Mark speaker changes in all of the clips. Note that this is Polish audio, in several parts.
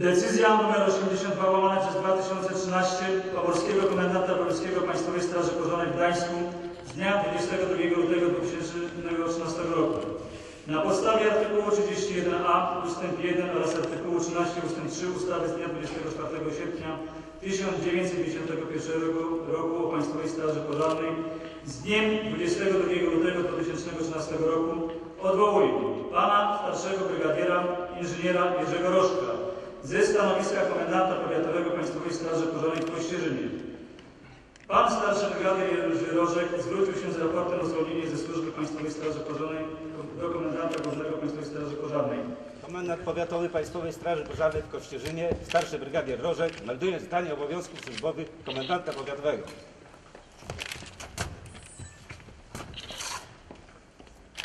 Speaker 1: 82 łamane przez 2013 Pomorskiego Komendanta Polskiego Państwowej Straży Pożarnej w Gdańsku z dnia 22 lutego 2013 roku. Na podstawie artykułu 31a ust. 1 oraz artykułu 13 ust. 3 ustawy z dnia 24 sierpnia 1951 roku o Państwowej Straży Pożarnej z dniem 22 lutego 2013 roku odwołuję pana starszego brygadiera inżyniera Jerzego Rożka ze stanowiska komendanta powiatowego Państwowej Straży Pożarnej w Kościerzynie. Pan starszy brygadier Jerzy Rożek zwrócił się z raportem o zwolnienie ze służby Państwowej Straży Pożarnej do komendanta głównego Państwowej Straży Pożarnej.
Speaker 2: Komendant Powiatowy Państwowej Straży Pożarnej w Kościerzynie, starszy brygadier Rożek, melduje zdanie obowiązków służbowych komendanta powiatowego.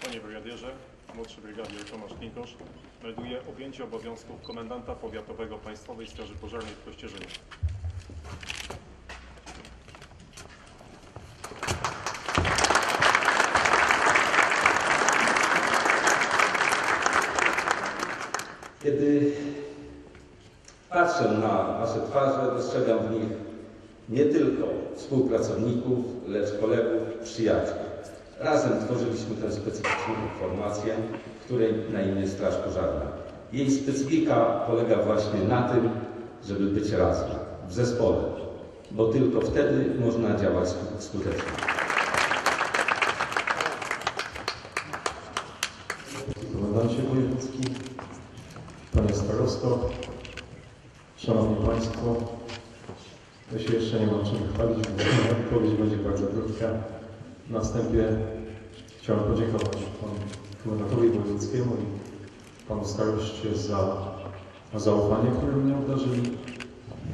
Speaker 3: Panie Brygadierze, młodszy brygadier Tomasz Klinkosz melduje objęcie obowiązków komendanta powiatowego Państwowej Straży Pożarnej w Kościerzynie.
Speaker 4: Kiedy patrzę na Wasze twarze, dostrzegam w nich nie tylko współpracowników, lecz kolegów, przyjaciół. Razem tworzyliśmy tę specyficzną formację, której na imię Straż Pożarna. Jej specyfika polega właśnie na tym, żeby być razem, w zespole, bo tylko wtedy można działać sku- skutecznie.
Speaker 5: Komendancie Wojewódzki, Panie Starosto, Szanowni Państwo, ja się jeszcze nie mam czym chwalić, bo moja wypowiedź będzie bardzo krótka. Na wstępie chciałem podziękować Panu Komendantowi Wojewódzkiemu i Panu Staroście za zaufanie, które mnie obdarzyli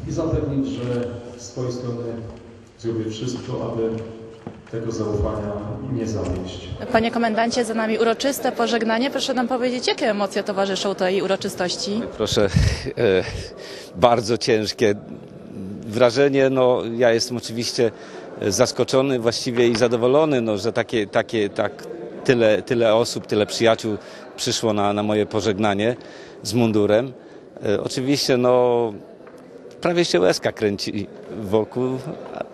Speaker 5: i zapewnić, że z swojej strony zrobię wszystko, aby tego zaufania nie zawieść.
Speaker 6: Panie komendancie, za nami uroczyste pożegnanie. Proszę nam powiedzieć, jakie emocje towarzyszą tej uroczystości?
Speaker 2: Proszę, e, bardzo ciężkie wrażenie. No, ja jestem oczywiście zaskoczony właściwie i zadowolony, no, że takie, takie, tak, tyle, tyle osób, tyle przyjaciół przyszło na, na moje pożegnanie z mundurem. E, oczywiście, no, prawie się łezka kręci wokół,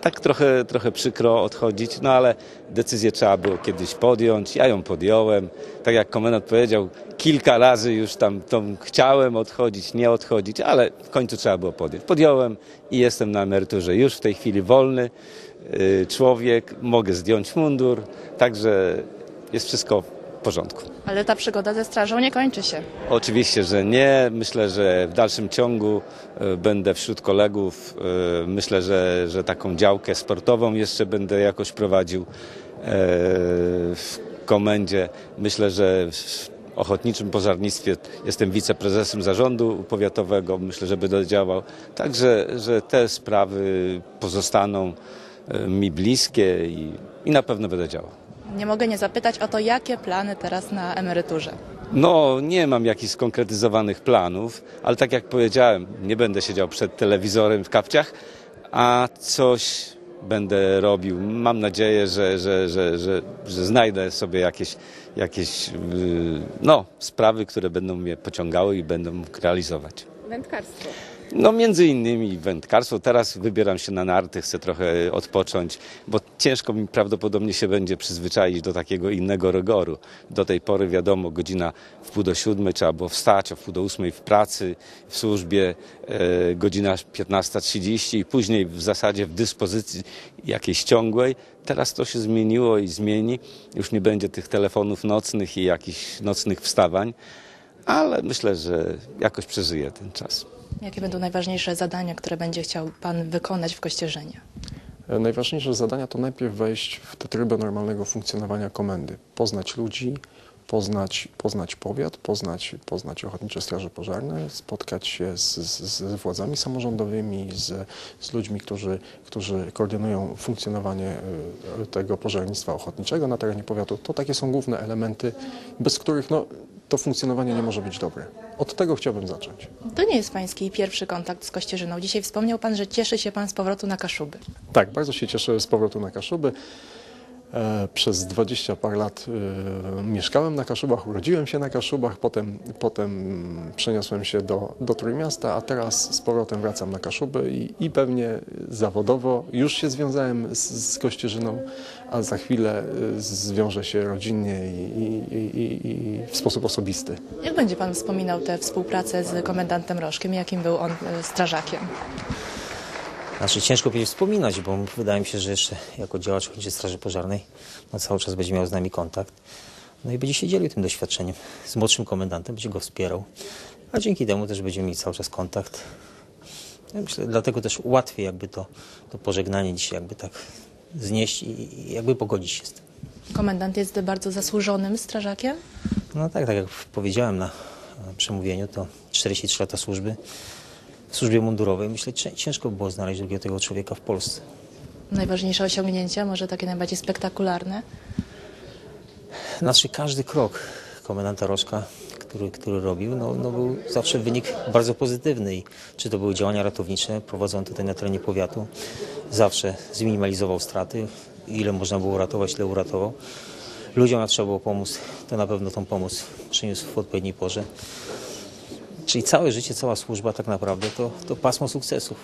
Speaker 2: tak trochę, trochę przykro odchodzić, no ale decyzję trzeba było kiedyś podjąć, ja ją podjąłem, tak jak komendant powiedział, kilka razy już tam to chciałem odchodzić, nie odchodzić, ale w końcu trzeba było podjąć. Podjąłem i jestem na emeryturze już w tej chwili wolny człowiek, mogę zdjąć mundur, także jest wszystko w porządku.
Speaker 6: Ale ta przygoda ze strażą nie kończy się.
Speaker 2: Oczywiście, że nie. Myślę, że w dalszym ciągu e, będę wśród kolegów. e, Myślę, że, że taką działkę sportową jeszcze będę jakoś prowadził w komendzie. Myślę, że w ochotniczym pożarnictwie jestem wiceprezesem zarządu powiatowego. Myślę, że będę działał. Także, że te sprawy pozostaną mi bliskie i, i na pewno będę działał.
Speaker 6: Nie mogę nie zapytać o to, jakie plany teraz na emeryturze.
Speaker 2: No, nie mam jakichś skonkretyzowanych planów, ale tak jak powiedziałem, nie będę siedział przed telewizorem w kapciach, a coś będę robił. Mam nadzieję, że, że, że, że, że znajdę sobie jakieś, jakieś yy, no, sprawy, które będą mnie pociągały i będę mógł realizować.
Speaker 7: Wędkarstwo.
Speaker 2: No między innymi wędkarstwo. Teraz wybieram się na narty, chcę trochę odpocząć, bo ciężko mi prawdopodobnie się będzie przyzwyczaić do takiego innego rygoru. Do tej pory wiadomo, godzina w pół do siódmej trzeba było wstać, a w pół do ósmej w pracy, w służbie, e, godzina 15.30 i później w zasadzie w dyspozycji jakiejś ciągłej. Teraz to się zmieniło i zmieni. Już nie będzie tych telefonów nocnych i jakichś nocnych wstawań, ale myślę, że jakoś przeżyję ten czas.
Speaker 6: Jakie będą najważniejsze zadania, które będzie chciał Pan wykonać w Kościerzynie?
Speaker 5: Najważniejsze zadania to najpierw wejść w te tryby normalnego funkcjonowania komendy. Poznać ludzi, poznać, poznać powiat, poznać, poznać Ochotnicze Straże Pożarne, spotkać się z, z, z władzami samorządowymi, z, z ludźmi, którzy, którzy koordynują funkcjonowanie e, tego pożarnictwa ochotniczego na terenie powiatu. To takie są główne elementy, bez których no, to funkcjonowanie nie może być dobre. Od tego chciałbym zacząć.
Speaker 6: To nie jest Pański pierwszy kontakt z Kościerzyną. Dzisiaj wspomniał Pan, że cieszy się Pan z powrotu na Kaszuby.
Speaker 5: Tak, bardzo się cieszę z powrotu na Kaszuby. E, Przez 20 par lat e, mieszkałem na Kaszubach, urodziłem się na Kaszubach, potem, potem przeniosłem się do, do Trójmiasta, a teraz z powrotem wracam na Kaszuby i, i pewnie zawodowo już się związałem z, z Kościerzyną, a za chwilę e, zwiążę się rodzinnie i, i, i, i- w sposób osobisty.
Speaker 6: Jak będzie Pan wspominał tę współpracę z komendantem Rożkiem? Jakim był on strażakiem?
Speaker 7: Znaczy ciężko będzie wspominać, bo wydaje mi się, że jeszcze jako działacz Ochotniczej Straży Pożarnej no, cały czas będzie miał z nami kontakt. No i będzie się dzielił tym doświadczeniem. Z młodszym komendantem będzie go wspierał, a dzięki temu też będziemy mieć cały czas kontakt. Ja myślę, dlatego też łatwiej jakby to, to pożegnanie dzisiaj jakby tak znieść i, i jakby pogodzić się z tym.
Speaker 6: Komendant jest bardzo zasłużonym strażakiem?
Speaker 7: No tak, tak jak powiedziałem na przemówieniu, to 43 lata służby w służbie mundurowej. Myślę, cię- ciężko by było znaleźć drugiego tego człowieka w Polsce.
Speaker 6: Najważniejsze osiągnięcia, może takie najbardziej spektakularne?
Speaker 7: Znaczy każdy krok komendanta Rożka, który, który robił, no, no był zawsze wynik bardzo pozytywny. I czy to były działania ratownicze prowadzone tutaj na terenie powiatu, zawsze zminimalizował straty, ile można było uratować, tyle uratował. Ludziom jak trzeba było pomóc, to na pewno tą pomoc przyniósł w odpowiedniej porze. Czyli całe życie, cała służba tak naprawdę to, to pasmo sukcesów.